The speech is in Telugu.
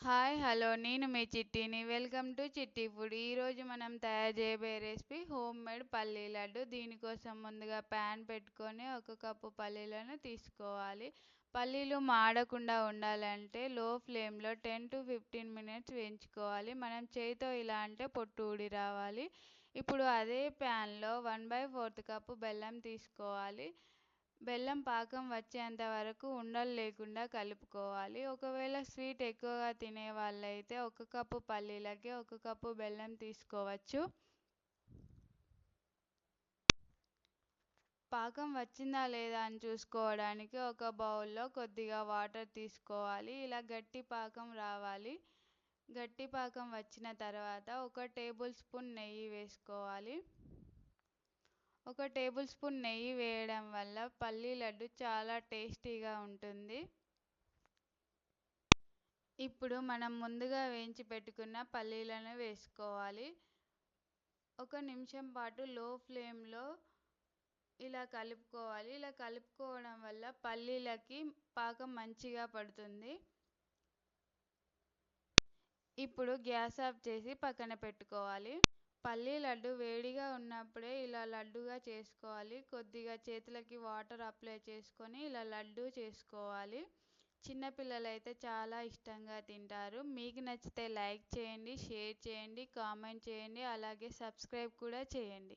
Hi hello. నేను మీ చిట్టిని. Welcome to Chitti food. ఈరోజు మనం తయారు చేయబోయే రెసిపీ హోమ్ మేడ్ పల్లీ లడ్డు. దీనికోసం ముందుగా ప్యాన్ పెట్టుకొని ఒక కప్పు పల్లీలను తీసుకోవాలి. పల్లీలు మాడకుండా ఉండాలంటే లో ఫ్లేమ్లో టెన్ టు ఫిఫ్టీన్ మినిట్స్ వేయించుకోవాలి. మనం చేతితో ఇలా అంటే పొట్టు ఊడి రావాలి. ఇప్పుడు అదే ప్యాన్లో వన్ బై ఫోర్త్ కప్పు బెల్లం తీసుకోవాలి. బెల్లం పాకం వచ్చేంత వరకు ఉండలు లేకుండా కలుపుకోవాలి. ఒకవేళ స్వీట్ ఎక్కువగా తినే వాళ్ళైతే ఒక కప్పు పల్లీలకి ఒక కప్పు బెల్లం తీసుకోవచ్చు. పాకం వచ్చిందా లేదా అని చూసుకోవడానికి ఒక బౌల్లో కొద్దిగా వాటర్ తీసుకోవాలి. ఇలా గట్టి పాకం రావాలి. గట్టి పాకం వచ్చిన తర్వాత ఒక టేబుల్ స్పూన్ నెయ్యి వేసుకోవాలి. ఒక టేబుల్ స్పూన్ నెయ్యి వేయడం వల్ల పల్లీ లడ్డు చాలా టేస్టీగా ఉంటుంది. ఇప్పుడు మనం ముందుగా వేయించి పెట్టుకున్న పల్లీలను వేసుకోవాలి. ఒక నిమిషం పాటు లో ఫ్లేమ్లో ఇలా కలుపుకోవాలి. ఇలా కలుపుకోవడం వల్ల పల్లీలకి పాకం మంచిగా పడుతుంది. ఇప్పుడు గ్యాస్ ఆఫ్ చేసి పక్కన పెట్టుకోవాలి. పల్లీ లడ్డు వేడిగా ఉన్నప్పుడే ఇలా లడ్డుగా చేసుకోవాలి. కొద్దిగా చేతులకి వాటర్ అప్లై చేసుకొని ఇలా లడ్డు చేసుకోవాలి. చిన్నపిల్లలు అయితే చాలా ఇష్టంగా తింటారు. మీకు నచ్చితే లైక్ చేయండి షేర్ చేయండి కామెంట్ చేయండి అలాగే సబ్స్క్రైబ్ కూడా చేయండి.